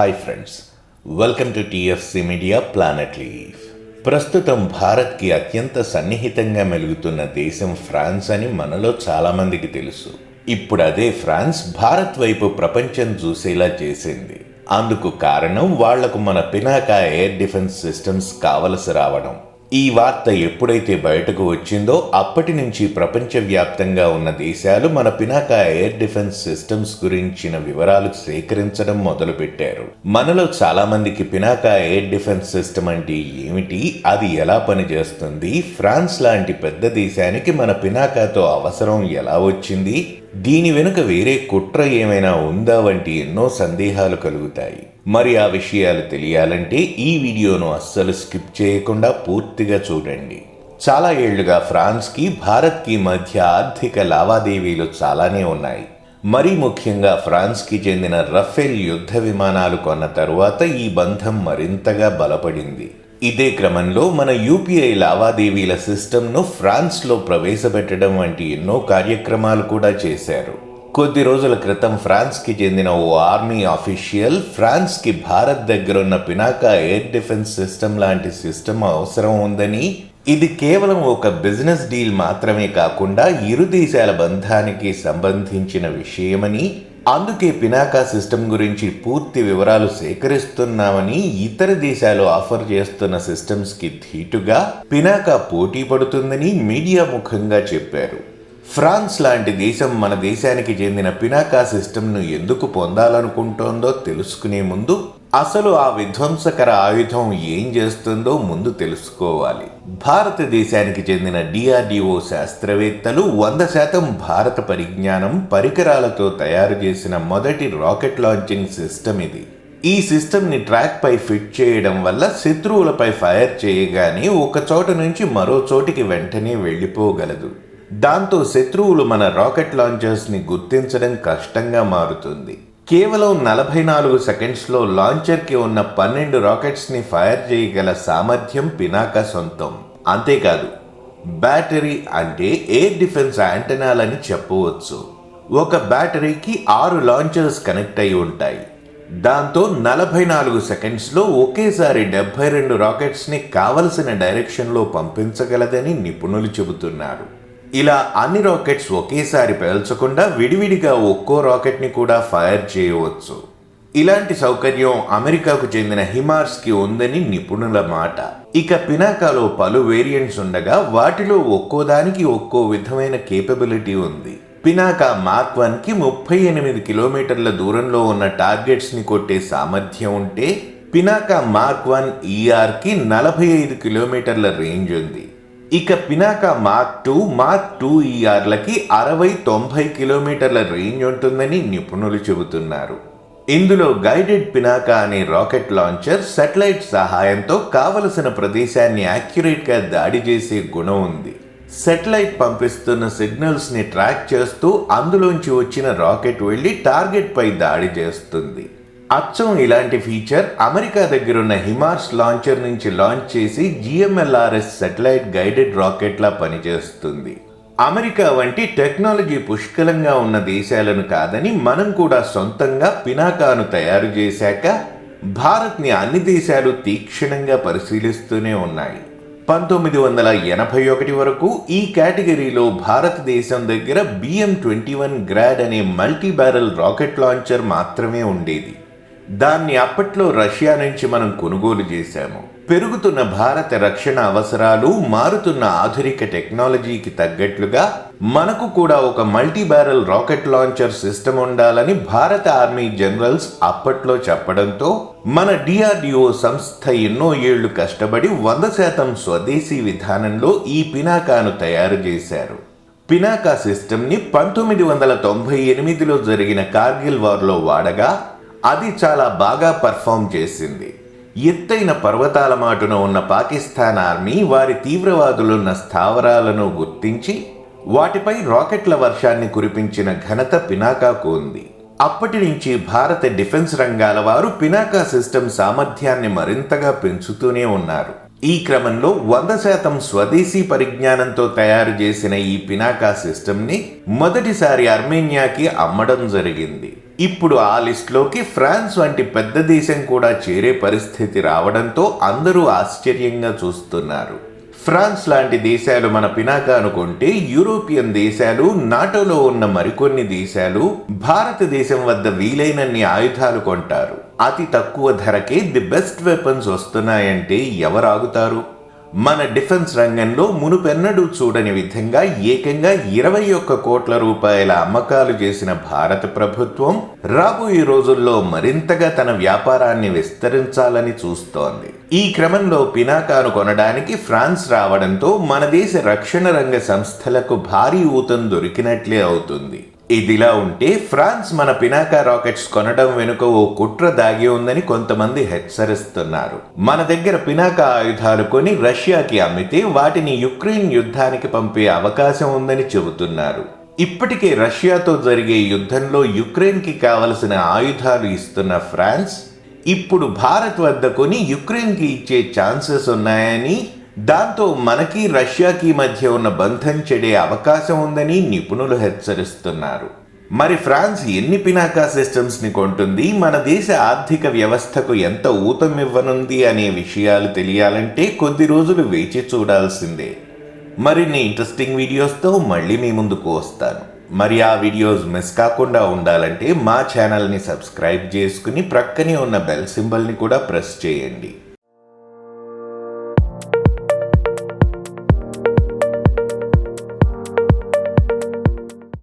Hi friends welcome to TFC media planet leave ప్రస్తుతం భారత్కి అత్యంత సన్నిహితంగా మెలుగుతున్న దేశం ఫ్రాన్స్ అని మనలో చాలామందికి తెలుసు. ఇప్పుడు అదే ఫ్రాన్స్ భారత్ వైపు ప్రపంచం చూసేలా చేసింది. అందుకు కారణం వాళ్ళకు మన పినాక ఎయిర్ డిఫెన్స్ సిస్టమ్స్ కావలసి రావడం. ఈ వార్త ఎప్పుడైతే బయటకు వచ్చిందో అప్పటి నుంచి ప్రపంచవ్యాప్తంగా ఉన్న దేశాలు మన పినాకా ఎయిర్ డిఫెన్స్ సిస్టమ్స్ గురించిన వివరాలు సేకరించడం మొదలుపెట్టారు. మనలో చాలామందికి Pinaka Pinaka air defence system అంటే ఏమిటి? అది ఎలా పనిచేస్తుంది? ఫ్రాన్స్ లాంటి పెద్ద దేశానికి మన పినాకాతో అవసరం ఎలా వచ్చింది? దీని వెనుక వేరే కుట్ర ఏమైనా ఉందా వంటి ఎన్నో సందేహాలు కలుగుతాయి. మరి ఆ విషయాలు తెలియాలంటే ఈ వీడియోను అస్సలు స్కిప్ చేయకుండా పూర్తిగా చూడండి. చాలా ఏళ్ళుగా ఫ్రాన్స్కి భారత్కి మధ్య ఆర్థిక లావాదేవీలు చాలానే ఉన్నాయి. మరీ ముఖ్యంగా ఫ్రాన్స్కి చెందిన రఫేల్ యుద్ధ విమానాలు కొన్న తరువాత ఈ బంధం మరింతగా బలపడింది. ఇదే క్రమంలో మన యూపీఐ లావాదేవీల సిస్టమ్ను ఫ్రాన్స్లో ప్రవేశపెట్టడం వంటి ఎన్నో కార్యక్రమాలు కూడా చేశారు. కొద్ది రోజుల క్రితం ఫ్రాన్స్కి చెందిన ఓ ఆర్మీ ఆఫీషియల్ ఫ్రాన్స్కి భారత్ దగ్గరున్న పినాకా ఎయిర్ డిఫెన్స్ సిస్టమ్ లాంటి సిస్టమ్ అవసరం ఉందని ఇది కేవలం ఒక బిజినెస్ డీల్ మాత్రమే కాకుండా ఇరు దేశాల బంధానికి సంబంధించిన విషయమని అందుకే పినాకా సిస్టమ్ గురించి పూర్తి వివరాలు సేకరిస్తున్నామని ఇతర దేశాలు ఆఫర్ చేస్తున్న సిస్టమ్స్కి ధీటుగా పినాకా పోటీ పడుతుందని మీడియా ముఖంగా చెప్పారు. ఫ్రాన్స్ లాంటి దేశం మన దేశానికి చెందిన పినాకా సిస్టమ్ను ఎందుకు పొందాలనుకుంటోందో తెలుసుకునే ముందు అసలు ఆ విధ్వంసకర ఆయుధం ఏం చేస్తుందో ముందు తెలుసుకోవాలి. భారతదేశానికి చెందిన డిఆర్డిఓ శాస్త్రవేత్తలు వంద శాతం భారత పరిజ్ఞానం పరికరాలతో తయారు చేసిన మొదటి రాకెట్ లాంచింగ్ సిస్టమ్ ఇది. ఈ సిస్టమ్ని ట్రాక్పై ఫిట్ చేయడం వల్ల శత్రువులపై ఫైర్ చేయగానే ఒక చోట నుంచి మరో చోటికి వెంటనే వెళ్ళిపోగలదు. దాంతో శత్రువులు మన రాకెట్ లాంచర్స్ని గుర్తించడం కష్టంగా మారుతుంది. కేవలం నలభై నాలుగు సెకండ్స్లో లాంచర్కి ఉన్న పన్నెండు రాకెట్స్ని ఫైర్ చేయగల సామర్థ్యం పినాక సొంతం. అంతేకాదు బ్యాటరీ అంటే ఎయిర్ డిఫెన్స్ యాంటెనాలని చెప్పవచ్చు. ఒక బ్యాటరీకి ఆరు లాంచర్స్ కనెక్ట్ అయి ఉంటాయి. దాంతో నలభై నాలుగు సెకండ్స్లో ఒకేసారి డెబ్బై రెండు రాకెట్స్ని కావలసిన డైరెక్షన్లో పంపించగలదని నిపుణులు చెబుతున్నారు. ఇలా అన్ని రాకెట్స్ ఒకేసారి పేల్చకుండా విడివిడిగా ఒక్కో రాకెట్ని కూడా ఫైర్ చేయవచ్చు. ఇలాంటి సౌకర్యం అమెరికాకు చెందిన హిమార్స్కి ఉందని నిపుణుల మాట. ఇక పినాకాలో పలు వేరియంట్స్ ఉండగా వాటిలో ఒక్కో దానికి ఒక్కో విధమైన కేపబిలిటీ ఉంది. పినాకా మార్క్ వన్కి ముప్పై ఎనిమిది కిలోమీటర్ల దూరంలో ఉన్న టార్గెట్స్ని కొట్టే సామర్థ్యం ఉంటే పినాకా మార్క్ వన్ ఈఆర్కి నలభై ఐదు కిలోమీటర్ల రేంజ్ ఉంది. ఇక Pinaka mark two mark two ఈఆర్లకి అరవై తొంభై కిలోమీటర్ల రేంజ్ ఉంటుందని నిపుణులు చెబుతున్నారు. ఇందులో గైడెడ్ పినాకా అనే రాకెట్ లాంచర్ సెటిలైట్ సహాయంతో కావలసిన ప్రదేశాన్ని యాక్యురేట్గా దాడి చేసే గుణం ఉంది. సెటిలైట్ పంపిస్తున్న సిగ్నల్స్ని ట్రాక్ చేస్తూ అందులోంచి వచ్చిన రాకెట్ వెళ్ళి టార్గెట్పై దాడి చేస్తుంది. అచ్చం ఇలాంటి ఫీచర్ అమెరికా దగ్గరున్న హిమార్స్ లాంచర్ నుంచి లాంచ్ చేసి జిఎంఎల్ఆర్ఎస్ సెటిలైట్ గైడెడ్ రాకెట్లా పనిచేస్తుంది. అమెరికా వంటి టెక్నాలజీ పుష్కలంగా ఉన్న దేశాలను కాదని మనం కూడా సొంతంగా పినాకాను తయారు చేశాక భారత్ని అన్ని దేశాలు తీక్షణంగా పరిశీలిస్తూనే ఉన్నాయి. పంతొమ్మిది వందల ఎనభై ఒకటి వరకు ఈ కేటగిరీలో భారతదేశం దగ్గర బిఎం ట్వంటీ వన్ గ్రాడ్ అనే మల్టీ బ్యారల్ రాకెట్ లాంచర్ మాత్రమే ఉండేది. దాన్ని అప్పట్లో రష్యా నుంచి మనం కొనుగోలు చేశాము. పెరుగుతున్న భారత రక్షణ అవసరాలు మారుతున్న ఆధునిక టెక్నాలజీకి తగ్గట్లుగా మనకు కూడా ఒక multi barrel rocket launcher system ఉండాలని భారత ఆర్మీ జనరల్స్ అప్పట్లో చెప్పడంతో మన డిఆర్డిఓ సంస్థ ఎన్నో ఏళ్ళు కష్టపడి వంద శాతం స్వదేశీ విధానంలో ఈ పినాకాను తయారు చేశారు. పినాకా సిస్టమ్ని పంతొమ్మిది వందల తొంభై ఎనిమిదిలో జరిగిన కార్గిల్ వార్లో వాడగా అది చాలా బాగా పర్ఫామ్ చేసింది. ఎత్తైన పర్వతాల మాటున ఉన్న పాకిస్తాన్ ఆర్మీ వారి తీవ్రవాదులున్న స్థావరాలను గుర్తించి వాటిపై రాకెట్ల వర్షాన్ని కురిపించిన ఘనత పినాకాకు ఉంది. అప్పటి నుంచి భారత డిఫెన్స్ రంగాల వారు పినాకా సిస్టమ్ సామర్థ్యాన్ని మరింతగా పెంచుతూనే ఉన్నారు. ఈ క్రమంలో వంద శాతం స్వదేశీ పరిజ్ఞానంతో తయారు చేసిన ఈ పినాకా సిస్టమ్ని మొదటిసారి అర్మేనియాకి అమ్మడం జరిగింది. ఇప్పుడు ఆ లిస్టులోకి ఫ్రాన్స్ వంటి పెద్ద దేశం కూడా చేరే పరిస్థితి రావడంతో అందరూ ఆశ్చర్యంగా చూస్తున్నారు. ఫ్రాన్స్ లాంటి దేశాలు మన పినాకాను కొంటే యూరోపియన్ దేశాలు నాటోలో ఉన్న మరికొన్ని దేశాలు భారతదేశం వద్ద వీలైనన్ని ఆయుధాలు కొంటారు. అతి తక్కువ ధరకే ది బెస్ట్ వెపన్స్ వస్తున్నాయంటే ఎవరు ఆగుతారు మన డిఫెన్స్ రంగంలో మునుపెన్నడూ చూడని విధంగా ఏకంగా ఇరవై ఒక్క కోట్ల రూపాయల అమ్మకాలు చేసిన భారత ప్రభుత్వం రాబోయే రోజుల్లో మరింతగా తన వ్యాపారాన్ని విస్తరించాలని చూస్తోంది. ఈ క్రమంలో పినాకాను కొనడానికి ఫ్రాన్స్ రావడంతో మన దేశ రక్షణ రంగ సంస్థలకు భారీ ఊతం దొరికినట్లే అవుతుంది. ఇదిలా ఉంటే ఫ్రాన్స్ మన పినాకా రాకెట్స్ కొనడం వెనుక ఓ కుట్ర దాగి ఉందని కొంతమంది హెచ్చరిస్తున్నారు. మన దగ్గర పినాకా ఆయుధాలు కొని రష్యాకి అమ్మితే వాటిని యుక్రెయిన్ యుద్ధానికి పంపే అవకాశం ఉందని చెబుతున్నారు. ఇప్పటికే రష్యాతో జరిగే యుద్ధంలో యుక్రెయిన్కి కావలసిన ఆయుధాలు ఇస్తున్న ఫ్రాన్స్ ఇప్పుడు భారత్ వద్ద కొని యుక్రెయిన్కి ఇచ్చే ఛాన్సెస్ ఉన్నాయని దాంతో మనకి రష్యాకి మధ్య ఉన్న బంధం చెడే అవకాశం ఉందని నిపుణులు హెచ్చరిస్తున్నారు. మరి ఫ్రాన్స్ ఎన్ని పినాకా సిస్టమ్స్ని కొంటుంది? మన దేశ ఆర్థిక వ్యవస్థకు ఎంత ఊతం ఇవ్వనుంది అనే విషయాలు తెలియాలంటే కొద్ది రోజులు వేచి చూడాల్సిందే. మరిన్ని ఇంట్రెస్టింగ్ వీడియోస్తో మళ్ళీ మీ ముందుకు వస్తాను. మరి ఆ వీడియోస్ మిస్ కాకుండా ఉండాలంటే మా ఛానల్ని సబ్స్క్రైబ్ చేసుకుని ప్రక్కనే ఉన్న బెల్ సింబల్ని కూడా ప్రెస్ చేయండి.